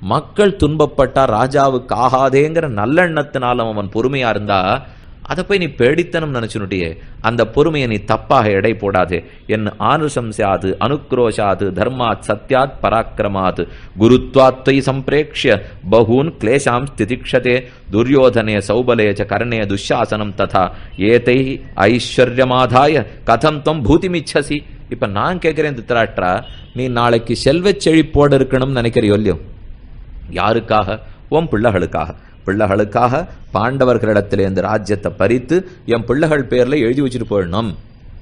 மக்கள் துன்பப்பட்டா ராஜாவுக்கு ஆகாதேங்கிற நல்லெண்ணத்தினாலும் அவன் பொறுமையா இருந்தா அதை போய் நீ பேடித்தனம் நினைச்சுனுட்டியே. அந்த பொறுமையை நீ தப்பாக எடை போடாதே. என் ஆனுசம்சாது அனுக்ரோஷாது தர்மாத் சத்யாத் பராக்கிரமாத். குருத்வாத்வை சம்பிரேக்ஷிய பகூன் கிளேஷாம் ஸ்திதிக்ஷதே துரியோதனே சௌபலே ச கர்ணே துஷாசனம் ததா. ஏதை ஐஸ்வர்யமாதாய கதம் தொம் பூதிமிச்சசி. இப்ப நான் கேட்குறேன் திருத்தராஷ்டிரா நீ நாளைக்கு செல்வச் செழிப்போடு இருக்கணும்னு நினைக்கிறியோ இல்லையோ? யாருக்காக? உன் பிள்ளைகளுக்காக. பிள்ளைகளுக்காக பாண்டவர்களிடத்திலேருந்து ராஜ்யத்தை பறித்து என் பிள்ளைகள் பேரில் எழுதி வச்சுட்டு போயிடணும்.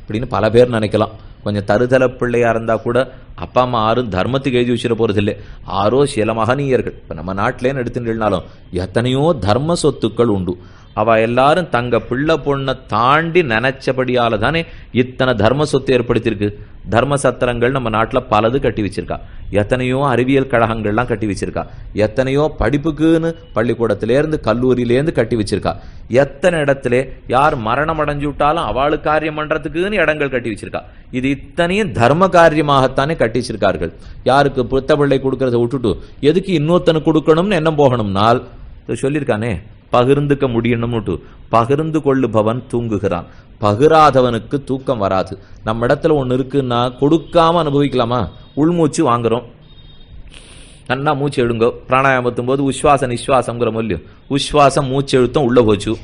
அப்படின்னு பல பேர் நினைக்கலாம். கொஞ்சம் தருதல பிள்ளையாக இருந்தால் கூட அப்பா அம்மா யாரும் தர்மத்துக்கு எழுதி வச்சிட போகிறதில்லை இல்லை ஆரோ சில மகனீயர்கள். இப்போ நம்ம நாட்டிலேன்னு எடுத்துட்டாலும் எத்தனையோ தர்ம சொத்துக்கள் உண்டு. அவ எல்லாரும் தங்க பிள்ளை பொண்ணை தாண்டி நினைச்சபடியால தானே இத்தனை தர்ம சொத்து ஏற்படுத்தியிருக்கு. தர்ம சத்திரங்கள் நம்ம நாட்டில் பலது கட்டி வச்சிருக்கா. எத்தனையோ அறிவியல் கழகங்கள்லாம் கட்டி வச்சிருக்கா. எத்தனையோ படிப்புக்குன்னு பள்ளிக்கூடத்திலேருந்து கல்லூரியிலேருந்து கட்டி வச்சிருக்கா. எத்தனை இடத்துல யார் மரணம் அடைஞ்சு விட்டாலும் அவளு காரியம் பண்றதுக்குன்னு இடங்கள் கட்டி வச்சிருக்கா. இது இத்தனையும் தர்ம காரியமாகத்தானே கட்டி வச்சிருக்கார்கள். யாருக்கு புத்த பிள்ளை கொடுக்கறத விட்டுட்டு எதுக்கு இன்னொருத்தனுக்கு கொடுக்கணும்னு எண்ணம் போகணும்னால் சொல்லியிருக்கானே பகிர்ந்துக்க முடியணும்னு பகிர்ந்து கொள்ளுபவன் தூங்குகிறான். பகிராதவனுக்கு தூக்கம் வராது. நம்ம இடத்துல ஒன்று இருக்குன்னா கொடுக்காம அனுபவிக்கலாமா? உள்மூச்சு வாங்குறோம். நன்னா மூச்சு எழுங்கோ பிராணாயாமத்தும் போது உஸ்வாச நிஸ்வாசங்கிற மொழியும் உஸ்வாசம் மூச்சு எழுத்தம் உள்ள போச்சு.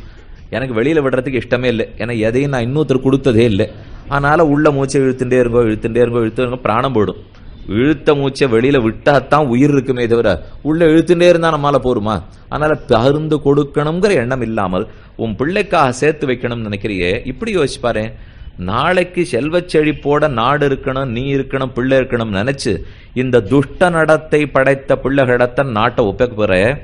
எனக்கு வெளியில் விடுறதுக்கு இஷ்டமே இல்லை. ஏன்னா எதையும் நான் இன்னொருத்தர் கொடுத்ததே இல்லை. அதனால உள்ள மூச்சை இழுத்துட்டே இருக்கோ இழுத்துட்டே இருக்கோ இழுத்து இருங்கோ பிராணம் போடும் இழுத்த மூச்சை வெளியில விட்டாதான் உயிர் இருக்குமே தவிர உள்ள இழுத்துட்டே இருந்தா நம்மால போருமா? அதனால தகுந்து கொடுக்கணுங்கிற எண்ணம் இல்லாமல் உன் பிள்ளைக்காக சேர்த்து வைக்கணும்னு நினைக்கிறியே? இப்படி யோசிச்சுப்பாரு நாளைக்கு செல்வச் செழிப்போட நாடு இருக்கணும் நீ இருக்கணும் பிள்ளை இருக்கணும் நினைச்சு இந்த துஷ்ட நடத்தை படைத்த பிள்ளைகளிடத்த நாட்டை ஒப்பக்க போற?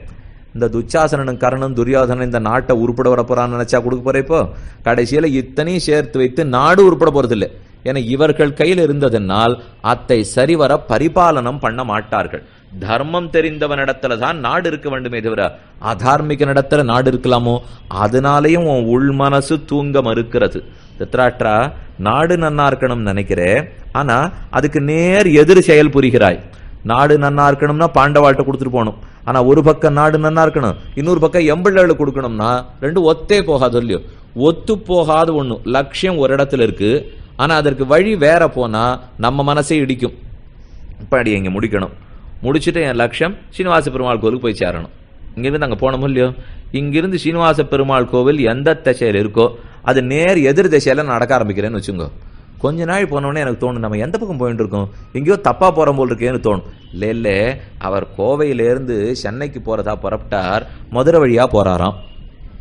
இந்த துச்சாசனனும் கர்ணனும் துரியோதனன் இந்த நாட்டை உருப்பட வர போறான்னு நினைச்சா கொடுக்க போற இப்போ? கடைசியில இத்தனையும் சேர்த்து வைத்து நாடு உருப்பட போறதில்லை. என இவர்கள் கையில் இருந்ததனால் அத்தை சரிவர பரிபாலனம் பண்ண மாட்டார்கள். தர்மம் தெரிந்தவனிடத்துல தான் நாடு இருக்க வேண்டுமே தவிர அதார்மிக நடத்துல நாடு இருக்கலாமோ? அதனாலேயும் உன் உள் மனசு தூங்க மறுக்கிறது. திருத்ராட்ரா நாடு நன்னா இருக்கணும்னு நினைக்கிறேன் ஆனா அதுக்கு நேர் எதிர் செயல் புரிகிறாய். நாடு நன்னா இருக்கணும்னா பாண்டவாட்ட கொடுத்துட்டு போகணும். ஆனா ஒரு பக்கம் நாடு நன்னா இருக்கணும் இன்னொரு பக்கம் எம்பிள்ளைகளுக்கு கொடுக்கணும்னா ரெண்டு ஒத்தே போகாது இல்லையோ? ஒத்து போகாத ஒண்ணு லட்சியம் ஒரு இடத்துல இருக்கு. ஆனால் அதற்கு வழி வேற போனால் நம்ம மனசே இடிக்கும். இப்படி இங்கே முடிக்கணும். முடிச்சுட்டு என் லட்சியம் சீனிவாச பெருமாள் கோவிலுக்கு போய் சேரணும். இங்கேருந்து நாங்கள் போனோமோ இல்லையோ? இங்கிருந்து சீனிவாச பெருமாள் கோவில் எந்த திசையில் இருக்கோ அது நேர் எதிர் திசையில் நடக்க ஆரம்பிக்கிறேன்னு வச்சுங்க. கொஞ்ச நாள் போனோடனே எனக்கு தோணும் நம்ம எந்த பக்கம் போயிட்டு இருக்கோம்? எங்கேயோ தப்பாக போகிற போல் இருக்கேன்னு தோணும். இல்லை இல்லை அவர் கோவையிலேருந்து சென்னைக்கு போகிறதா புறப்பட்டார் மதுரை வழியாக போகிறாராம்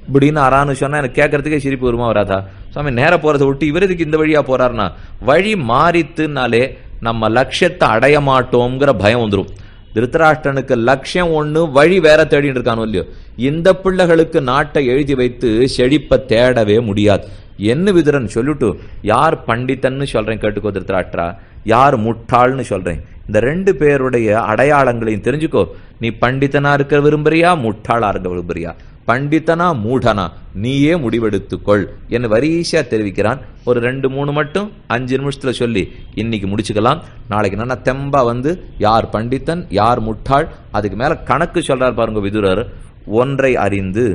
இப்படின்னு ஆறான்னு சொன்னால் எனக்கு கேட்கறதுக்கே சிரிப்பு வருமா வராதா? சாமி நேர போகிறத விட்டு இவர் இதுக்கு இந்த வழியாக போறாருன்னா வழி மாறித்துனாலே நம்ம லட்சியத்தை அடைய மாட்டோங்கிற பயம் வந்துடும் திருத்தராஷ்டனுக்கு லட்சியம் ஒன்று வழி வேற தேடிட்டு இருக்கானோ இல்லையோ? இந்த பிள்ளைகளுக்கு நாட்டை எழுதி வைத்து செழிப்பை தேடவே முடியாது. என்ன விதுரன் சொல்லிட்டு யார் பண்டித்தன்னு சொல்கிறேன் கேட்டுக்கோ திருத்தராஷ்டிரா யார் முட்டாள்னு சொல்கிறேன் இந்த ரெண்டு பேருடைய அடையாளங்களையும் தெரிஞ்சுக்கோ. நீ பண்டித்தனாக இருக்க விரும்புறியா முட்டாளாக இருக்க விரும்புறியா? பண்டிதனா மூடனா நீயே முடிவெடுத்துக்கொள் என்று வரிசையா தெரிவிக்கிறான். ஒரு ரெண்டு மூணு மட்டும் அஞ்சு நிமிஷத்துல சொல்லி இன்னைக்கு முடிச்சுக்கலாம். நாளைக்கு நல்லா தெம்பா வந்து யார் பண்டிதன் யார் முட்டாள் அதுக்கு மேல கணக்கு சொல்றார் பாருங்க விதுரர். ஒன்றை அறிந்து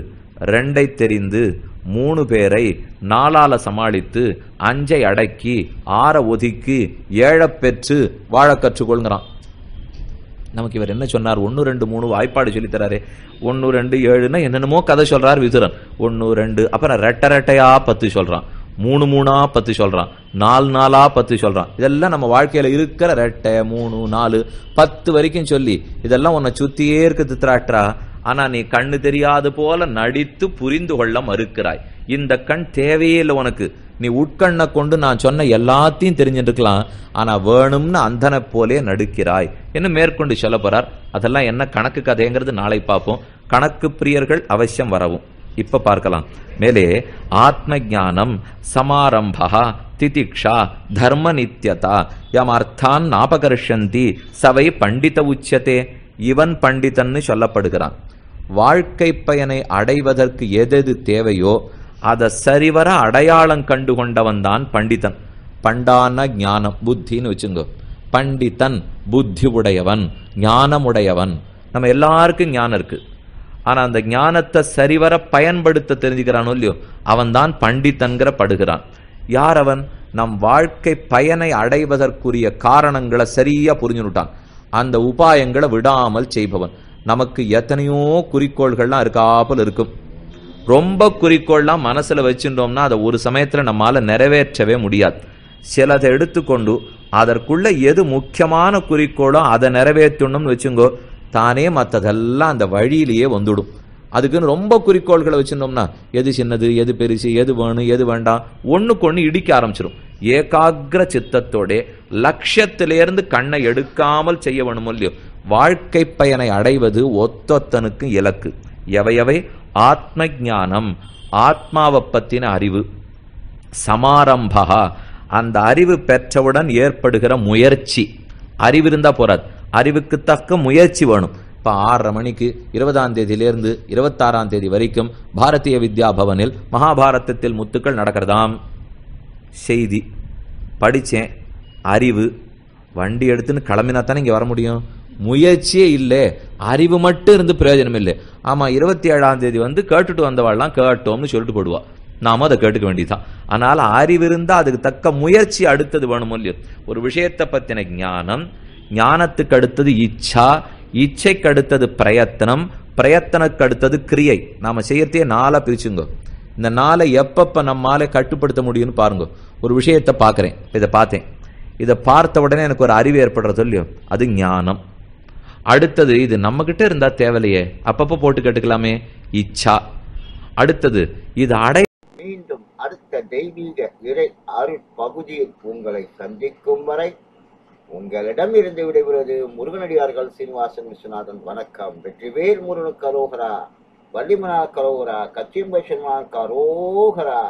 ரெண்டை தெரிந்து மூணு பேரை நாளால சமாளித்து அஞ்சை அடக்கி ஆற ஒதுக்கி ஏழப்பெற்று வாழ கற்றுக்கொள்கிறான். நமக்கு இவர் என்ன சொன்னார்? ஒன்று ரெண்டு மூணு வாய்ப்பாடு சொல்லித்தராரு ஒன்று ரெண்டு ஏழுன்னா என்னென்னமோ கதை சொல்கிறார் விதுரன். ஒன்று ரெண்டு அப்புறம் ரெட்டை ரெட்டையாக பத்து சொல்கிறான் மூணு மூணா பத்து சொல்கிறான் நாலு நாலா பத்து சொல்கிறான் இதெல்லாம் நம்ம வாழ்க்கையில் இருக்கிற ரெட்டை மூணு நாலு பத்து வரைக்கும் சொல்லி இதெல்லாம் உன்னை சுற்றியே இருக்கு தித்ராட்ரா ஆனால் நீ கண்ணு தெரியாது போல நடித்து புரிந்து கொள்ள மறுக்கிறாய். இந்த கண் தேவையே இல்லை உனக்கு. நீ உட்கண்ணை கொண்டு நான் சொன்ன எல்லாத்தையும் தெரிஞ்சுட்டுருக்கலாம் ஆனா வேணும்னு அந்தனை போலே நடுக்கிறாய். என்ன மேற்கொண்டு சொல்ல போறார்? அதெல்லாம் என்ன கணக்கு கதைங்கிறது நாளை பார்ப்போம். கணக்கு பிரியர்கள் அவசியம் வரவும். இப்ப பார்க்கலாம். மேலே ஆத்ம ஞானம் சமாரம்பா திதிக்ஷா தர்ம நித்தியதா யம் அர்த்தான் நாபகர்ஷந்தி சவை பண்டித உச்சத்தே இவன் பண்டிதன்னு சொல்லப்படுகிறான். வாழ்க்கை பயனை அடைவதற்கு எதெது தேவையோ அதை சரிவர அடையாளம் கண்டு கொண்டவன் தான் பண்டிதன். பண்டான ஞானம் புத்தின்னு வச்சுங்க. பண்டிதன் புத்தி உடையவன் ஞானமுடையவன் நம்ம எல்லாருக்கும் ஞானம் இருக்கு. ஆனா அந்த ஞானத்தை சரிவர பயன்படுத்த தெரிஞ்சுக்கிறானோ இல்லையோ அவன் தான் பண்டிதன்கிற படுகிறான். யார் அவன்? நம் வாழ்க்கை பயனை அடைவதற்குரிய காரணங்களை சரியா புரிஞ்சுனுட்டான். அந்த உபாயங்களை விடாமல் செய்பவன். நமக்கு எத்தனையோ குறிக்கோள்கள்லாம் இருக்காமல் இருக்கும். ரொம்ப குறிக்கோள்லாம் மனசில் வச்சுட்டோம்னா அதை ஒரு சமயத்தில் நம்மால நிறைவேற்றவே முடியாது. சிலதை எடுத்துக்கொண்டு அதற்குள்ள எது முக்கியமான குறிக்கோளோ அதை நிறைவேற்றணும்னு வச்சுங்கோ தானே மற்றதெல்லாம் அந்த வழியிலேயே வந்துடும். அதுக்குன்னு ரொம்ப குறிக்கோள்களை வச்சிருந்தோம்னா எது சின்னது எது பெருசு எது வேணும் எது வேண்டாம் ஒன்றுக்கு ஒன்று இடிக்க ஆரம்பிச்சிடும். ஏகாகிர சித்தத்தோட லட்சியத்திலேருந்து கண்ணை எடுக்காமல் செய்ய வேணும் இல்லையோ வாழ்க்கை பயனை அடைவது ஒத்தொத்தனுக்கு இலக்கு. எவையவை ஆத்ம ஞானம் ஆத்மாவை பத்தின அறிவு. சமாரம்பா அந்த அறிவு பெற்றவுடன் ஏற்படுகிற முயற்சி. அறிவு இருந்தால் போகாது அறிவுக்கு தக்க முயற்சி வேணும். இப்போ ஆறரை மணிக்கு இருபதாம் தேதியிலிருந்து இருபத்தாறாம் தேதி வரைக்கும் பாரதிய வித்யா பவனில் மகாபாரதத்தில் முத்துக்கள் நடக்கிறதாம். செய்தி. படித்தேன் அறிவு. வண்டி எடுத்துன்னு கிளம்பினா தானே இங்கே வர முடியும்? முயற்சியே இல்லை. அறிவு மட்டும் இருந்து பிரயோஜனம் இல்லை ஆமா இருபத்தி ஏழாம் தேதி வந்து கேட்டுட்டு வந்தவாள்லாம் கேட்டோம்னு சொல்லிட்டு போடுவா. நாம அதை கேட்டுக்க வேண்டியதுதான். ஆனால் அறிவு இருந்தால் அதுக்கு தக்க முயற்சி அடுத்தது வேணும் இல்லையோ. ஒரு விஷயத்தை பத்தின ஞானம் ஞானத்துக்கு அடுத்தது இச்சா இச்சைக்கு அடுத்தது பிரயத்தனம் பிரயத்தனுக்கு அடுத்தது கிரியை. நாம செய்யறதே நாளா பிரிச்சுங்க. இந்த நாளை எப்பப்ப நம்மால கட்டுப்படுத்த முடியும்னு பாருங்க. ஒரு விஷயத்தை பார்க்குறேன். இதை பார்த்தேன். இதை பார்த்த உடனே எனக்கு ஒரு அறிவு ஏற்படுறது இல்லையோ. அது ஞானம். அடுத்தது இது நம்ம கிட்ட இருந்தா தேவையில்லையே. அப்பப்ப போட்டு கேட்டுக்கலாமே. இச்சா. அடுத்தது இது அடை மீண்டும் அடுத்த தெய்வீக இறை அருள் பகுதியில் உங்களை சந்திக்கும் வரை உங்களிடம் இருந்து விடைபெறுவது முருகனடியார்கள் சீனிவாசன் விஸ்வநாதன். வணக்கம். வெற்றிவேல் முருகனுக்கு அரோகரா வள்ளிமனா கரோகரா கச்சியம்பை கரோகரா.